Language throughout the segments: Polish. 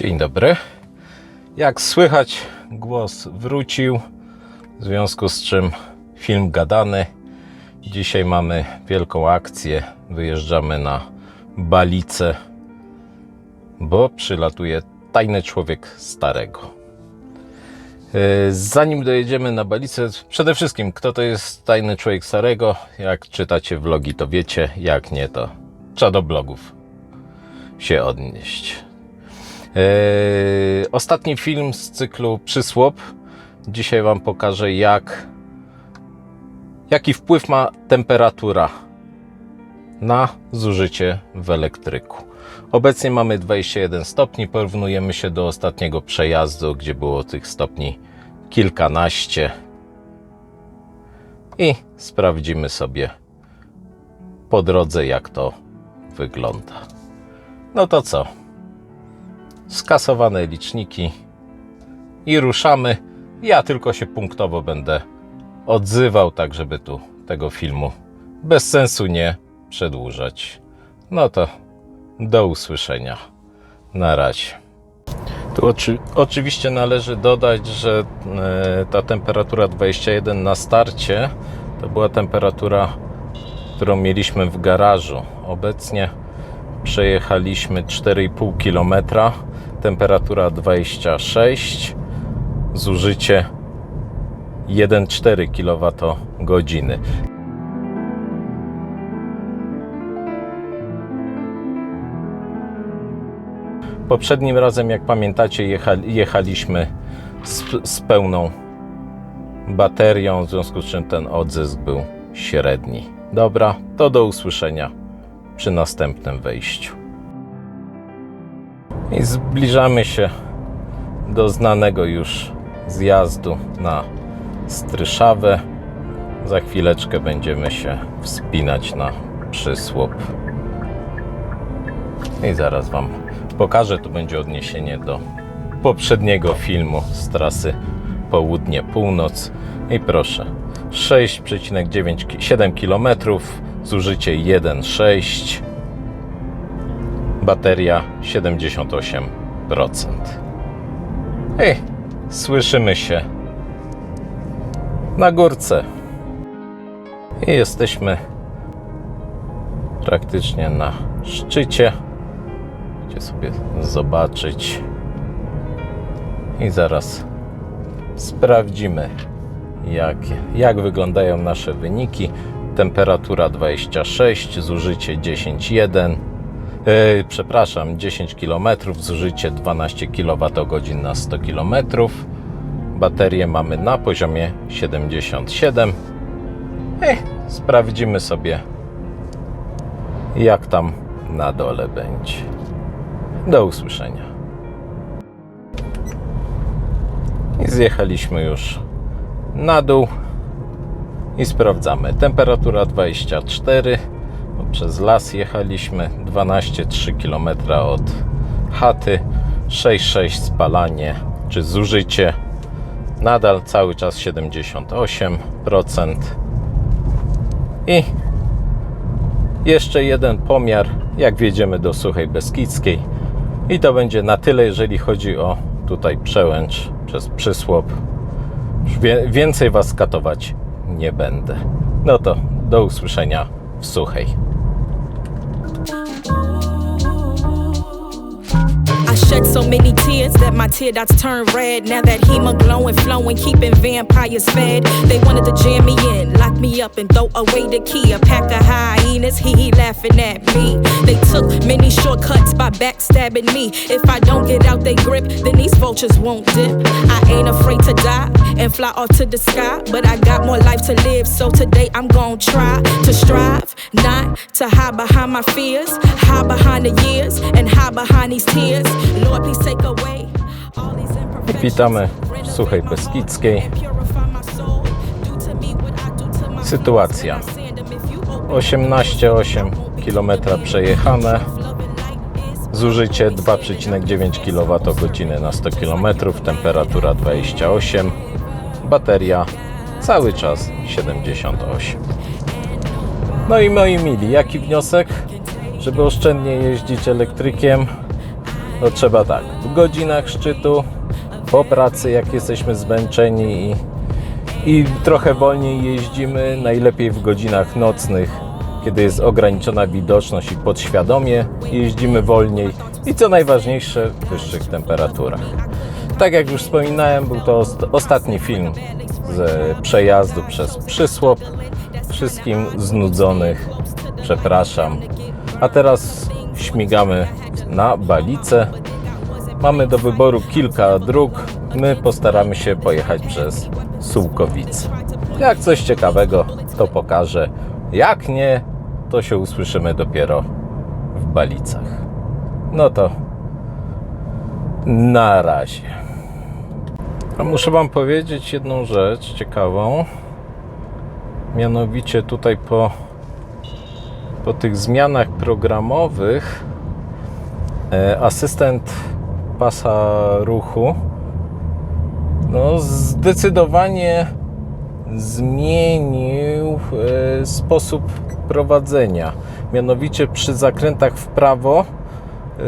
Dzień dobry. Jak słychać, głos wrócił, w związku z czym film gadany. Dzisiaj mamy wielką akcję. Wyjeżdżamy na Balicę, bo przylatuje tajny człowiek starego. Yy, Zanim dojedziemy na Balicę, przede wszystkim, kto to jest tajny człowiek starego? Jak czytacie vlogi, to wiecie, jak nie, to trzeba do blogów się odnieść. Eee, ostatni film z cyklu Przysłop. Dzisiaj Wam pokażę, jak, jaki wpływ ma temperatura na zużycie w elektryku. Obecnie mamy 21 stopni. Porównujemy się do ostatniego przejazdu, gdzie było tych stopni kilkanaście. I sprawdzimy sobie po drodze, jak to wygląda. No to co? Skasowane liczniki i ruszamy. Ja tylko się punktowo będę odzywał, tak żeby tu tego filmu bez sensu nie przedłużać. No to do usłyszenia. Na razie. Tu oczy, oczywiście należy dodać, że e, ta temperatura 21 na starcie to była temperatura, którą mieliśmy w garażu. Obecnie przejechaliśmy 4,5 km, temperatura 26, zużycie 1,4 kWh. Poprzednim razem, jak pamiętacie, jechali, jechaliśmy z, z pełną baterią, w związku z czym ten odzysk był średni. Dobra, to do usłyszenia przy następnym wejściu. I zbliżamy się do znanego już zjazdu na Stryszawę. Za chwileczkę będziemy się wspinać na przysłop. I zaraz Wam pokażę. Tu będzie odniesienie do poprzedniego filmu z trasy południe-północ. I proszę, 6,97 km, zużycie 1,6, bateria 78%. I słyszymy się na górce. I jesteśmy praktycznie na szczycie. Chcecie sobie zobaczyć. I zaraz sprawdzimy, jak, jak wyglądają nasze wyniki. Temperatura 26, zużycie 10,1. Przepraszam, 10 km, zużycie 12 kWh na 100 km. Baterię mamy na poziomie 77. I sprawdzimy sobie, jak tam na dole będzie. Do usłyszenia. I zjechaliśmy już na dół i sprawdzamy. Temperatura 24. Przez las jechaliśmy 12,3 km od chaty. 6,6 spalanie czy zużycie. Nadal cały czas 78%. I jeszcze jeden pomiar, jak wjedziemy do Suchej Beskidzkiej. I to będzie na tyle, jeżeli chodzi o tutaj przełęcz przez przysłop. Więcej Was katować nie będę. No to do usłyszenia w Suchej. Shed so many tears that my tear dots turned red. Now that hemoglobin flowing, keeping vampires fed. They wanted to jam me in, lock me up, and throw away the key. A pack of hyenas, he he laughing at me. They took many shortcuts by backstabbing me. If I don't get out they grip, then these vultures won't dip. I ain't afraid to die and fly off to the sky, but I got more life to live. So today I'm gonna try to strive, not to hide behind my fears, hide behind the years, and hide behind these tears. Imperfections. Witamy w Suchej Beskidzkiej. Sytuacja. 18,8 km przejechane. Zużycie 2,9 kWh na 100 km, temperatura 28, bateria cały czas 78. No i moi mili, jaki wniosek? Żeby oszczędnie jeździć elektrykiem, No trzeba tak, w godzinach szczytu, po pracy jak jesteśmy zmęczeni i, i trochę wolniej jeździmy, najlepiej w godzinach nocnych, kiedy jest ograniczona widoczność i podświadomie jeździmy wolniej i co najważniejsze w wyższych temperaturach. Tak jak już wspominałem, był to ost- ostatni film z przejazdu przez Przysłop. Wszystkim znudzonych przepraszam. A teraz śmigamy na Balicę. Mamy do wyboru kilka dróg. My postaramy się pojechać przez Sułkowice. Jak coś ciekawego, to pokażę. Jak nie, to się usłyszymy dopiero w Balicach. No to na razie. A muszę Wam powiedzieć jedną rzecz ciekawą. Mianowicie tutaj po, po tych zmianach programowych e, asystent pasa ruchu no, zdecydowanie zmienił e, sposób prowadzenia. Mianowicie przy zakrętach w prawo e,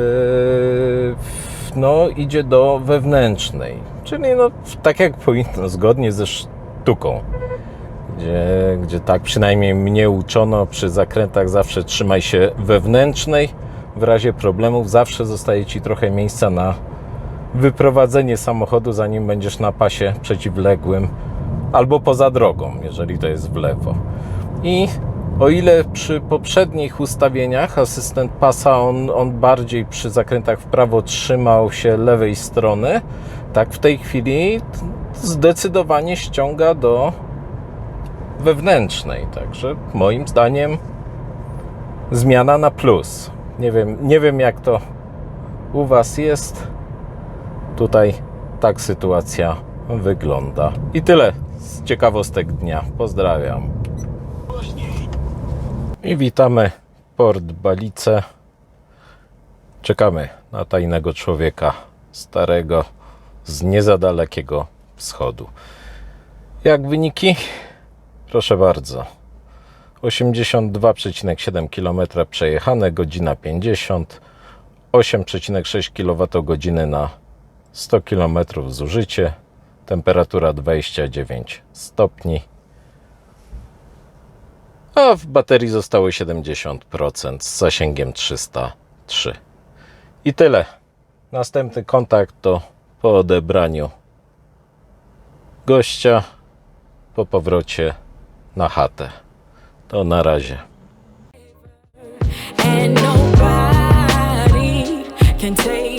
no, idzie do wewnętrznej. Czyli no, tak jak powinno, zgodnie ze sztuką. Gdzie, gdzie tak przynajmniej mnie uczono, przy zakrętach zawsze trzymaj się wewnętrznej. W razie problemów zawsze zostaje ci trochę miejsca na wyprowadzenie samochodu, zanim będziesz na pasie przeciwległym albo poza drogą, jeżeli to jest w lewo. I o ile przy poprzednich ustawieniach asystent pasa on, on bardziej przy zakrętach w prawo trzymał się lewej strony, tak w tej chwili zdecydowanie ściąga do wewnętrznej. Także moim zdaniem zmiana na plus. Nie wiem, nie wiem jak to u Was jest. Tutaj tak sytuacja wygląda. I tyle z ciekawostek dnia. Pozdrawiam. I witamy Port Balice. Czekamy na tajnego człowieka, starego z niezadalekiego wschodu. Jak wyniki? Proszę bardzo. 82,7 km przejechane, godzina 50, 8,6 kWh na 100 km zużycie, temperatura 29 stopni, a w baterii zostało 70% z zasięgiem 303. I tyle. Następny kontakt to po odebraniu gościa, po powrocie na chatę. To na razie. and nobody can take.